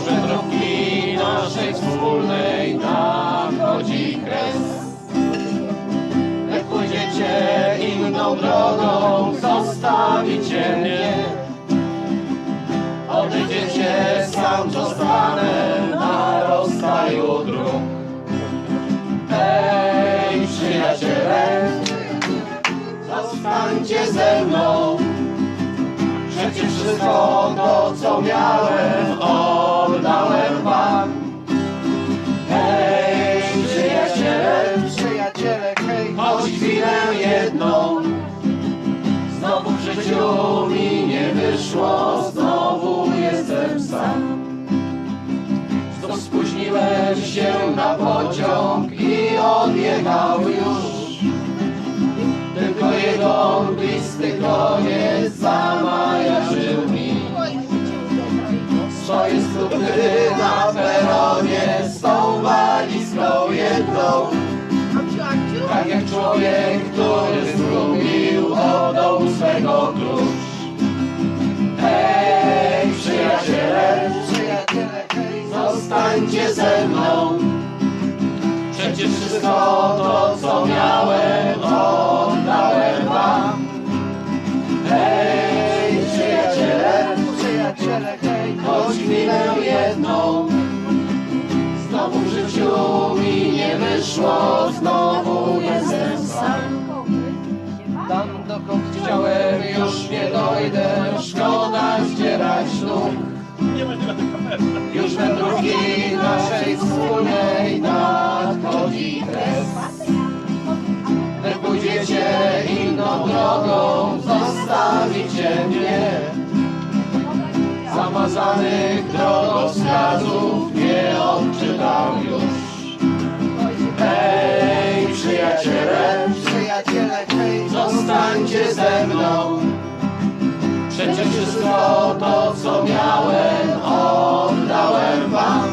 Już wędrówki naszej wspólnej nadchodzi kres. Jak pójdziecie inną drogą, zostawicie mnie. Odejdziecie, sam zostanę na rozstaju dróg. Hej, przyjaciele, zostańcie ze mną. Przecież wszystko to, co miałem, oddałem chwilę jedną. Znowu w życiu mi nie wyszło, znowu jestem sam. Znów spóźniłem się na pociąg i odjechał już. Tylko jego blisty koniec zamajaczył mi. Stoję skutny na peronie Człowiek, który zgubił od dołu swego klucz. Hej, przyjaciele, zostańcie ze mną. Przecież wszystko to, co miałem, oddałem wam. Hej, przyjaciele, choć chwilę jedną. Znowu w życiu mi nie wyszło, znowu jestem. Tam dokąd chciałem już nie dojdę, szkoda zdzierać nóg. Już wędrówki naszej wspólnej nadchodzi kres. Wy pójdziecie inną drogą, zostawicie mnie. Zamazanych drogowskazów nie odczytam już. Hej, przyjaciele, wszystko to, co miałem, oddałem wam.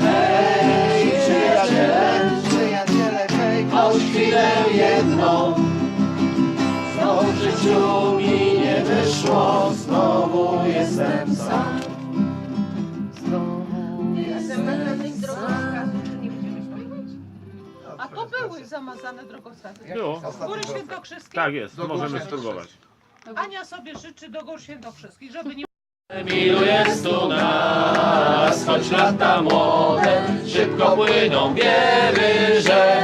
Hej, przyjaciele, przyjaciele, hej, choć chwilę jedną. Znowu w życiu mi nie wyszło, znowu jestem sam. Znowu jestem sam. A to były zamazane drogowskazy. Było. Góry Świętokrzyskie. Tak jest, możemy spróbować. Ania sobie życzy do Gór Świętokrzyskich, żeby nie Milu jest tu nas, choć lata młode szybko płyną, wiemy, że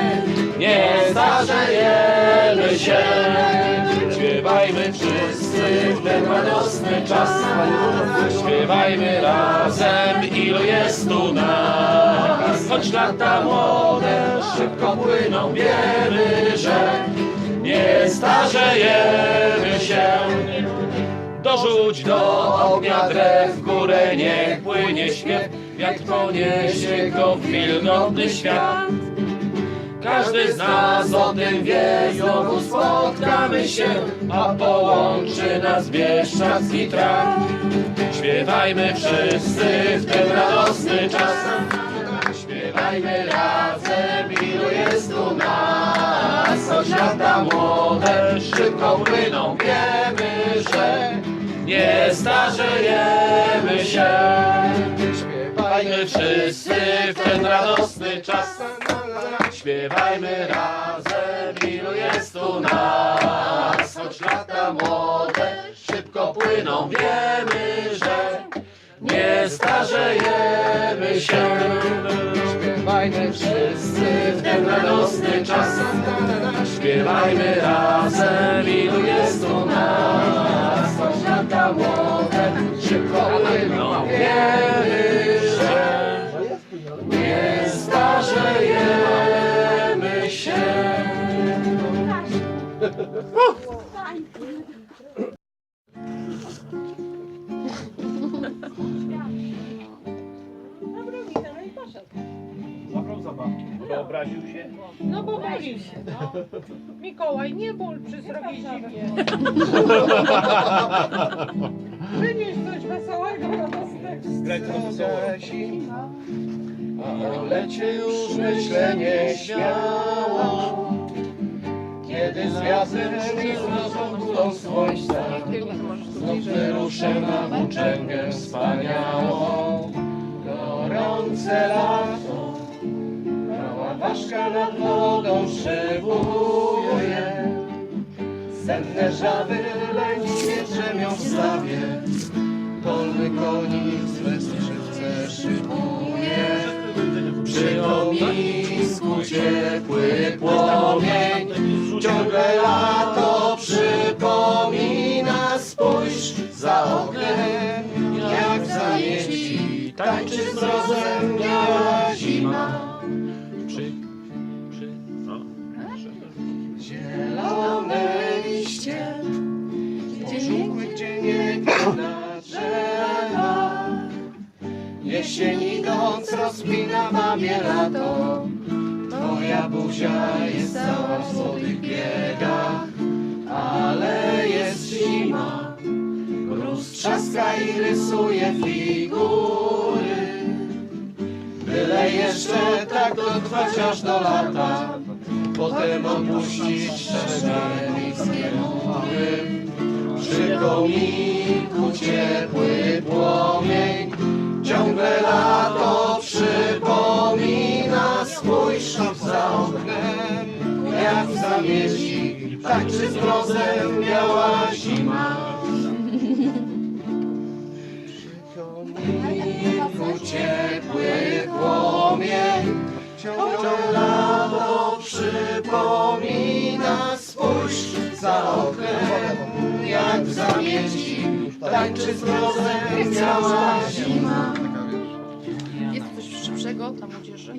nie starzejemy się. Śpiewajmy wszyscy w ten radosny czas, śpiewajmy razem, ilu jest tu nas, choć lata młode szybko płyną, wiemy, że nie starzejemy się. Dorzuć do ognia drew w górę, niech płynie śpiew, wiatr poniesie go w wilgotny świat. Każdy z nas o tym wie, znowu spotkamy się, a połączy nas bieszczadzki trakt. Śpiewajmy wszyscy w ten radosny czas, śpiewajmy razem, ilu jest tu nas, lata młode szybko płyną, wiemy, że nie starzejemy się. Śpiewajmy wszyscy w ten radosny czas, śpiewajmy razem, ilu jest tu nas, choć lata młode szybko płyną, wiemy, że nie starzejemy się. Śpiewajmy wszyscy w ten radosny czas, śpiewajmy razem, ilu jest tu nas, lata młode zabawki. Wyobraził się. No bo bawił się, no. Mikołaj, nie ból przy srogiej zimie. Wynieś coś wesołego, radosnego. Grać na wesoło. a lecie już myślenie śmiało. Kiedy z gwiazdem drzwi znowu słońca, znów wyruszę na włóczęgę wspaniałą. gorące lato ważka nad wodą szybuje Senne żaby leniwie drzemią w stawie Dolny konik z westrzywce szybuje. Przy komisku ciepły płomień Jesień idąc rozpina mamie lato. Twoja buzia jest cała w złotych biegach Ale jest zima. Mróz trzaska i rysuje figury Byle jeszcze tak dotrwać aż do lata. Potem opuścić szczerzemickie mury. Przy kominku ciepły płomień Ciągle lato przypomina Spójrz za oknem. Jak w zamieci Tańczy z mrozem biała zima. Przy kominku ciepły płomień Ciągle lato przypomina Spójrz za oknem. Jak w zamieci Tańczy z mrozem biała zima Dla młodzieży?